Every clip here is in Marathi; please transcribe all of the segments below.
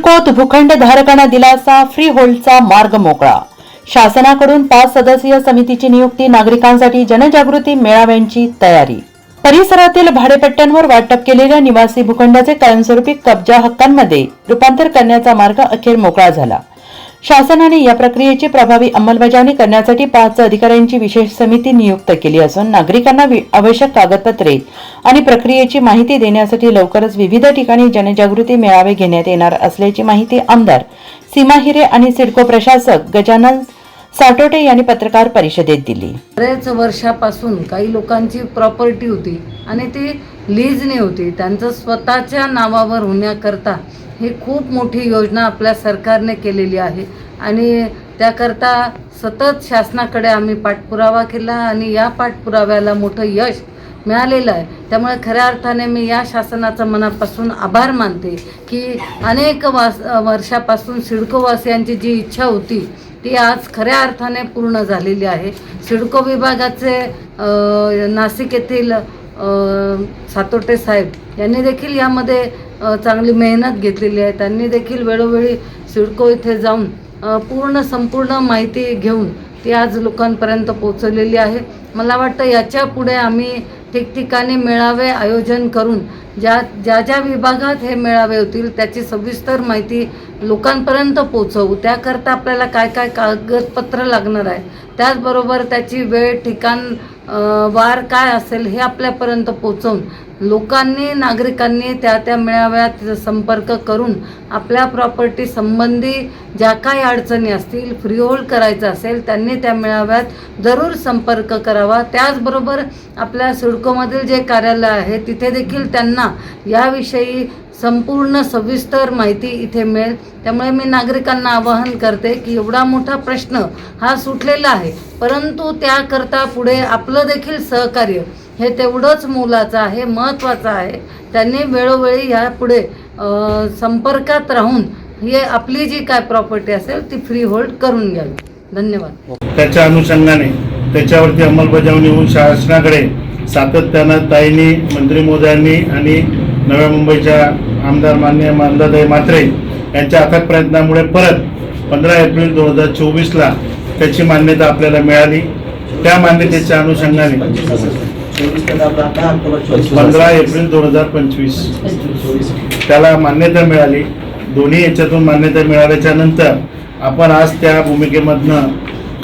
सिडकोत भूखंड धारकांना दिलासा फ्री होल्डचा मार्ग मोकळा. शासनाकडून पाच सदस्यीय समितीची नियुक्ती नागरिकांसाठी जनजागृती मेळाव्यांची तयारी. परिसरातील भाडेपट्ट्यांवर वाटप केलेल्या निवासी भूखंडाचे कायमस्वरूपी कब्जा हक्कांमध्ये रूपांतर करण्याचा मार्ग अखेर मोकळा झाला. शासनाने या प्रक्रियेची प्रभावी अंमलबजावणी करण्यासाठी पाच अधिकाऱ्यांची विशेष समिती नियुक्त केली असून नागरिकांना वि- आवश्यक कागदपत्रे आणि प्रक्रियेची माहिती देण्यासाठी लवकरच विविध ठिकाणी जनजागृती मेळावे घेण्यात येणार असल्याची माहिती आमदार सीमा हिरे आणि सिडको प्रशासक गजानन साटोटे यांनी पत्रकार परिषदेत दिली. बरेच वर्षापासून काही लोकांची प्रॉपर्टी होती आणि ती लीजने होती. त्यांचं स्वतःच्या नावावर होण्याकरता ही खूप मोठी योजना आपल्या सरकारने केलेली आहे. आणि त्याकरता सतत शासनाकडे आम्ही पाठपुरावा केला आणि या पाठपुराव्याला मोठं यश मिळालेलं आहे. त्यामुळे खऱ्या अर्थाने मी या शासनाचा मनापासून आभार मानते की अनेक वास वर्षापासून सिडकोवासियांची जी इच्छा होती ती आज खऱ्या अर्थाने पूर्ण झालेली आहे. सिडको विभागाचे नाशिक येथील सातोटे साहेब यांनी देखील यामध्ये चांगली मेहनत घेतलेली आहे. त्यांनी देखील वेळोवेळी सिडको इथे जाऊन पूर्ण संपूर्ण माहिती घेऊन ती आज लोकांपर्यंत पोचवलेली आहे. मला वाटतं याच्यापुढे आम्ही ठिकठिकाणी मेळावे आयोजन करून ज्या ज्या ज्या विभागात हे मेळावे होतील त्याची सविस्तर माहिती लोकांपर्यंत पोचवू त्याकरता आपल्याला काय काय कागदपत्र लागणार आहे त्याचबरोबर त्याची वेळ ठिकाण वार काय असेल हे आपल्यापर्यंत पोचवून लोकांनी नागरिकांनी त्या त्या मेळाव्यात संपर्क करून आपल्या प्रॉपर्टी संबंधी ज्या काही अडचणी असतील फ्रीहोल्ड करायचं असेल त्यांनी त्या मेळाव्यात जरूर संपर्क करावा. त्याचबरोबर आपल्या सिडकोमधील जे कार्यालय आहे तिथे देखील त्यांना याविषयी संपूर्ण सविस्तर माहिती इथे मिळेल. त्यामुळे मी नागरिकांना आवाहन करते की एवढा मोठा प्रश्न हा सुटलेला आहे. परंतु त्याकरता पुढे आपलं देखील सहकार्य हे तेवढंच मोलाचं आहे महत्त्वाचं आहे. त्यांनी वेळोवेळी ह्या पुढे संपर्कात राहून हे आपली जी काय प्रॉपर्टी असेल ती फ्री होल्ड करून घ्यावी. धन्यवाद. त्याच्या अनुषंगाने त्याच्यावरती अंमलबजावणी होऊन शासनाकडे सातत्यानं ताईंनी मंत्री मोदयांनी आणि नव्या मुंबईच्या आमदार मान्य मानदादाई मात्रे यांच्या अथक प्रयत्नामुळे परत पंधरा एप्रिल दोन हजार चोवीसला त्याची मान्यता आपल्याला मिळाली. त्या मान्यतेच्या अनुषंगाने पंधरा एप्रिल दोन हजार पंचवीस. त्याला मान्यता मिळाली. दोन्ही याच्यातून मान्यता मिळाल्याच्या नंतर आपण आज त्या भूमिकेमधनं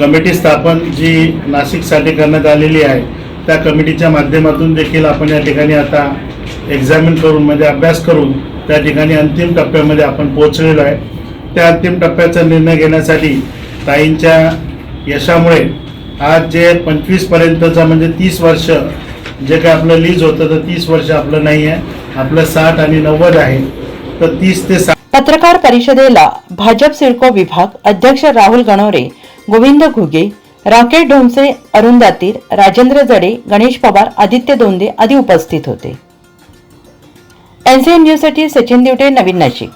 कमिटी स्थापन जी नाशिकसाठी करण्यात आलेली आहे त्या कमिटीच्या माध्यमातून देखील आपण या ठिकाणी आता एक्झामिन करून म्हणजे अभ्यास करून त्या ठिकाणी अंतिम टप्प्यामध्ये आपण पोहोचलेलो आहे. त्या अंतिम टप्प्याचा निर्णय घेण्यासाठी ताईंच्या यशामुळे आज जे पंचवीसपर्यंतचा म्हणजे तीस वर्ष जे काय आपलं लीज होतं तर तीस वर्ष आपलं नाही आहे. आपलं साठ आणि नव्वद आहे. तर तीस ते साठ पत्रकार परिषदेला भाजप सिडको विभाग अध्यक्ष राहुल गणोरे गोविंद घुगे राकेश ढोमसे अरुण दातीर राजेंद्र जडे गणेश पवार आदित्य दोंदे आदी उपस्थित होते. एनसीएन न्यूजसाठी सचिन दिवटे नवीन नाशिक.